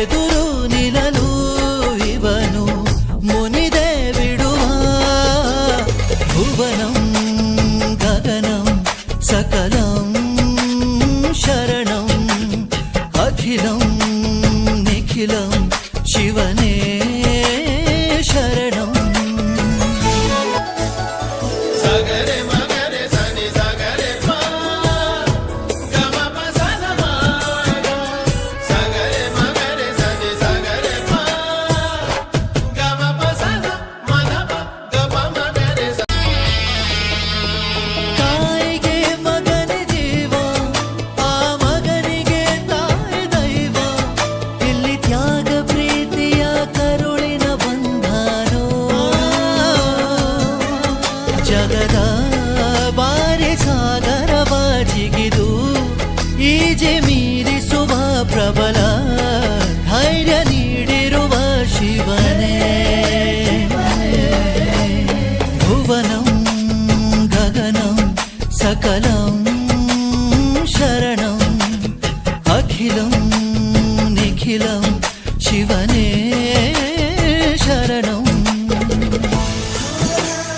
ఎదురు నిలలు ఇవను మునిదేవిడువా భువనం గగనం సకలం శరణం అఖిలం నిఖిలం శివనే శరణం. సగరే ಮೇಲೆ ಮೀರಿಸುವ ಪ್ರಬಲ ಧೈರ್ಯ ನೀಡಿರುವ ಶಿವನೇ ಭುವನಂ ಗಗನಂ ಸಕಲಂ ಶರಣಂ ಅಖಿಲಂ ನಿಖಿಲಂ ಶಿವನ